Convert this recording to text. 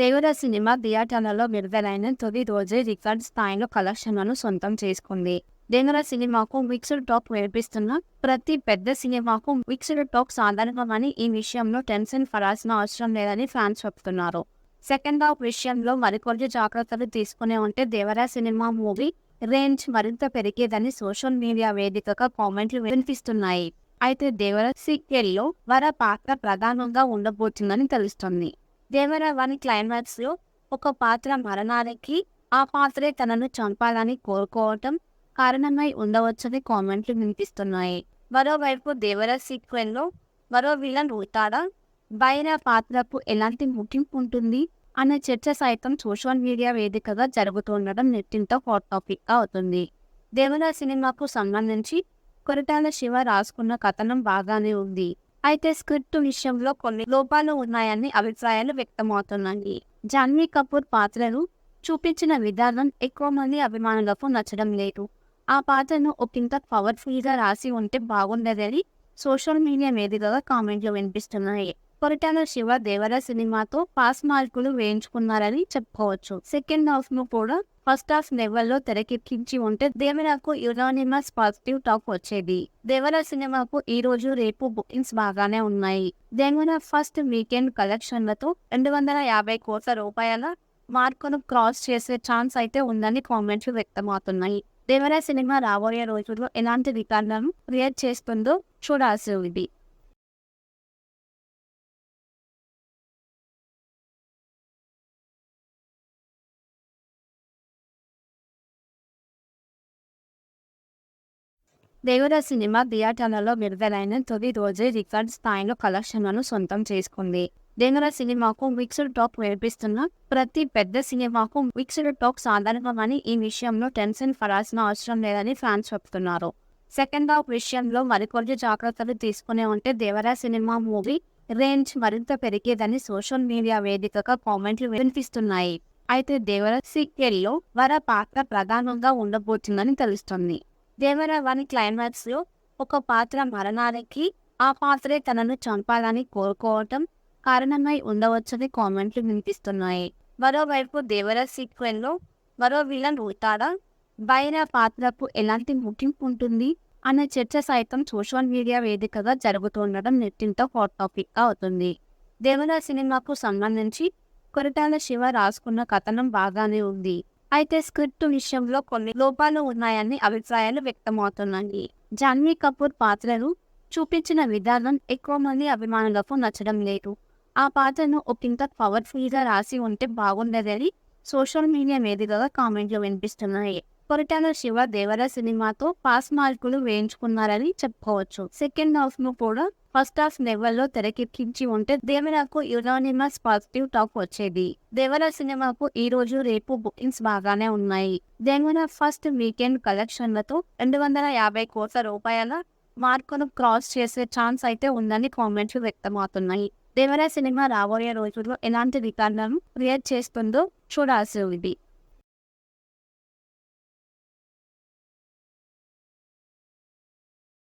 దేవర cinema థియేటర్లలో విడుదలైన తొలి రోజే రికార్డ్ స్థాయిలో కలెక్షన్లను సొంతం చేసుకుంది. దేవర సినిమాకు మిక్స్డ్ టాక్ వినిపిస్తున్న ప్రతి పెద్ద సినిమాకు మిక్స్డ్ టాక్ సాధారణమని ఈ విషయంలో టెన్షన్ పడాల్సిన అవసరం లేదని ఫ్యాన్స్ చెప్తున్నారు. సెకండ్ హాఫ్ విషయంలో మరికొన్ని జాగ్రత్తలు తీసుకునే ఉంటే దేవరా సినిమా మూవీ రేంజ్ మరింత పెరిగేదని సోషల్ మీడియా వేదికగా కామెంట్లు వినిపిస్తున్నాయి. అయితే దేవర సీక్వెల్లో వర పాత్ర ప్రధానంగా ఉండబోతుందని తెలుస్తుంది. దేవర వన్ క్లైమాక్స్లో ఒక పాత్ర మరణానికి ఆ పాత్రే తనను చంపాలని కోరుకోవటం కారణమై ఉండవచ్చని కామెంట్లు వినిపిస్తున్నాయి. మరోవైపు దేవర సీక్వెల్లో మరో విలన్ ఉంటాడా బైర పాత్రకు ఎలాంటి ముగింపు ఉంటుంది అనే చర్చ సైతం సోషల్ మీడియా వేదికగా జరుగుతుండడం నెట్టింతో హాట్ టాపిక్గా అవుతుంది. దేవర సినిమాకు సంబంధించి కొరటాల శివ రాసుకున్న కథనం బాగానే ఉంది. అయితే స్క్రిప్ట్ విషయంలో కొన్ని లోపాలు ఉన్నాయని అభిప్రాయాలు వ్యక్తమవుతున్నాయి. జాన్వీ కపూర్ పాత్రను చూపించిన విధానం ఎక్కువ మంది అభిమానులకు నచ్చడం లేదు. ఆ పాత్రను ఒకంత పవర్ఫుల్గా రాసి ఉంటే బాగుండేదని సోషల్ మీడియా వేదికగా కామెంట్లు వినిపిస్తున్నాయి. కొరటాల శివ దేవర సినిమాతో పాస్ మార్కులు వేయించుకున్నారని చెప్పుకోవచ్చు సెకండ్ హాఫ్ను కూడా ఫస్ట్ హాఫ్ లెవెల్లో తెరకెక్కించి ఉంటే దేవరకు యునానిమస్ పాజిటివ్ టాక్ వచ్చేది. దేవర సినిమాకు ఈ రోజు రేపు బుకింగ్స్ బాగానే ఉన్నాయి. దేవర ఫస్ట్ వీకెండ్ కలెక్షన్లతో రెండు వందల యాభై కోట్ల రూపాయల మార్కును క్రాస్ చేసే ఛాన్స్ అయితే ఉందని కామెంట్లు వ్యక్తమవుతున్నాయి. దేవర సినిమా రాబోయే రోజుల్లో ఎలాంటి రికార్డులను క్రియేట్ చేస్తుందో చూడాల్సి ఉంది. దేవర సినిమా థియేటర్లలో విడుదలైన తొలి రోజే రికార్డ్ స్థాయిలో కలెక్షన్లను సొంతం చేసుకుంది. దేవర సినిమాకు మిక్స్డ్ టాక్ వినిపిస్తున్న ప్రతి పెద్ద సినిమాకు మిక్స్డ్ టాక్ సాధారణమని ఈ విషయంలో టెన్షన్ పడాల్సిన అవసరం లేదని ఫ్యాన్స్ చెప్తున్నారు. సెకండ్ హాఫ్ విషయంలో మరికొన్ని జాగ్రత్తలు తీసుకునే ఉంటే దేవరా సినిమా మూవీ రేంజ్ మరింత పెరిగేదని సోషల్ మీడియా వేదికగా కామెంట్లు వినిపిస్తున్నాయి. అయితే దేవర సీక్వెల్లో వర పాత్ర ప్రధానంగా ఉండబోతుందని తెలుస్తుంది. దేవర వన్ క్లైమాక్స్లో ఒక పాత్ర మరణానికి ఆ పాత్రే తనను చంపాలని కోరుకోవటం కారణమై ఉండవచ్చని కామెంట్లు వినిపిస్తున్నాయి. మరోవైపు దేవర సీక్వెల్లో మరో విలన్ ఉతారా బైర పాత్రకు ఎలాంటి ముగింపు ఉంటుంది అనే చర్చ సైతం సోషల్ మీడియా వేదికగా జరుగుతుండడం నెట్టింతో హాట్ టాపిక్గా అవుతుంది. దేవర సినిమాకు సంబంధించి కొరటాల శివ రాసుకున్న కథనం బాగానే ఉంది. అయితే స్క్రిప్ట్ విషయంలో కొన్ని లోపాలు ఉన్నాయని అభిప్రాయాలు వ్యక్తమవుతున్నాయి. జాన్వీ కపూర్ పాత్రను చూపించిన విధానం ఎక్కువ మంది అభిమానులకు నచ్చడం లేదు. ఆ పాత్రను ఒకంత పవర్ఫుల్గా రాసి ఉంటే బాగుండేదని సోషల్ మీడియా వేదికగా కామెంట్లు వినిపిస్తున్నాయి. కొరటాల శివ దేవర సినిమాతో పాస్ మార్కులు వేయించుకున్నారని చెప్పుకోవచ్చు. సెకండ్ హాఫ్ను కూడా ఫస్ట్ హాఫ్ లెవెల్లో తెరకెక్కించి ఉంటే దేవరకు యునానిమస్ పాజిటివ్ టాక్ వచ్చేది. దేవర సినిమాకు ఈ రోజు రేపు బుకింగ్స్ బాగానే ఉన్నాయి. దేవర ఫస్ట్ వీకెండ్ కలెక్షన్లతో రెండు వందల యాభై కోట్ల రూపాయల మార్కును క్రాస్ చేసే ఛాన్స్ అయితే ఉందని కామెంట్లు వ్యక్తమవుతున్నాయి. దేవర సినిమా రాబోయే రోజుల్లో ఎలాంటి రికార్డులను క్రియేట్ చేస్తుందో చూడాల్సి ఉంది.